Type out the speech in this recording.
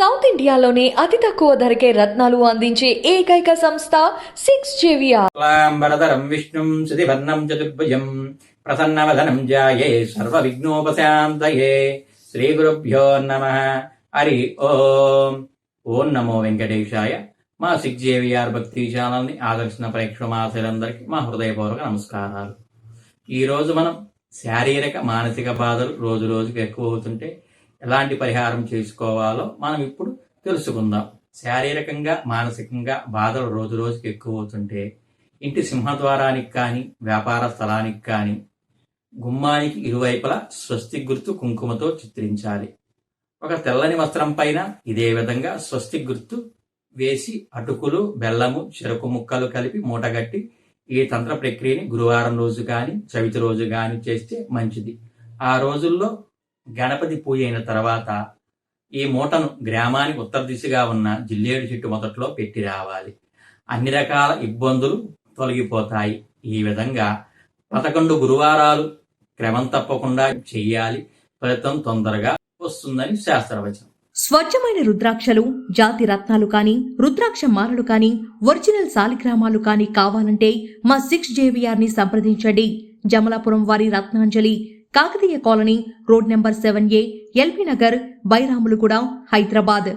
South ఇండియాలోనే అతి తక్కువ ధరకే రత్నాలు అందించే ఏకైక సంస్థ సిక్స్ జేవిఆర్. లాంబరధరం విష్ణుం శితివర్ణం చతుర్భుజం ప్రసన్నవదనం జాయే సర్వ విఘ్నోపశాంతయే శ్రీ గురుభ్యో నమ. హరి ఓం. ఓం నమో వెంకటేశాయ. మా సిక్స్ జేవిఆర్ భక్తి ఛానల్ని ఆదర్శన ప్రేక్షమాశలందరికీ మా హృదయపూర్వక నమస్కారాలు. ఈరోజు మనం శారీరక మానసిక బాధలు రోజు రోజుకు ఎక్కువ అవుతుంటే ఎలాంటి పరిహారం చేసుకోవాలో మనం ఇప్పుడు తెలుసుకుందాం. శారీరకంగా మానసికంగా బాధలు రోజు రోజుకి ఎక్కువ అవుతుంటే ఇంటి సింహద్వారానికి కానీ వ్యాపార స్థలానికి కానీ గుమ్మానికి ఇరువైపులా స్వస్తి గుర్తు కుంకుమతో చిత్రించాలి. ఒక తెల్లని వస్త్రం పైన ఇదే విధంగా స్వస్తి గుర్తు వేసి అటుకులు బెల్లము చెరుకు ముక్కలు కలిపి మూటగట్టి ఈ తంత్ర ప్రక్రియని గురువారం రోజు కానీ చవితి రోజు కానీ చేస్తే మంచిది. ఆ రోజుల్లో గణపతి పూజ అయిన తర్వాత ఈ మూటను గ్రామానికి ఉత్తర దిశగా ఉన్న జిల్లేడు చెట్టు మొదట్లో పెట్టి రావాలి. అన్ని రకాల ఇబ్బందులు తొలగిపోతాయి. ఈ విధంగా పదకొండు గురువారాలు క్రమం తప్పకుండా చెయ్యాలి. ఫలితం తొందరగా వస్తుందని శాస్త్రవచనం. స్వచ్ఛమైన రుద్రాక్షలు జాతి రత్నాలు కానీ రుద్రాక్ష మాలలు కానీ ఒరిజినల్ సాలిగ్రామాలు కానీ కావాలంటే మా సిక్స్ జేవిఆర్ని సంప్రదించండి. జమలాపురం వారి Ratnanjali Kakatiya colony road number seven A LB Nagar Bairamulaguda Hyderabad.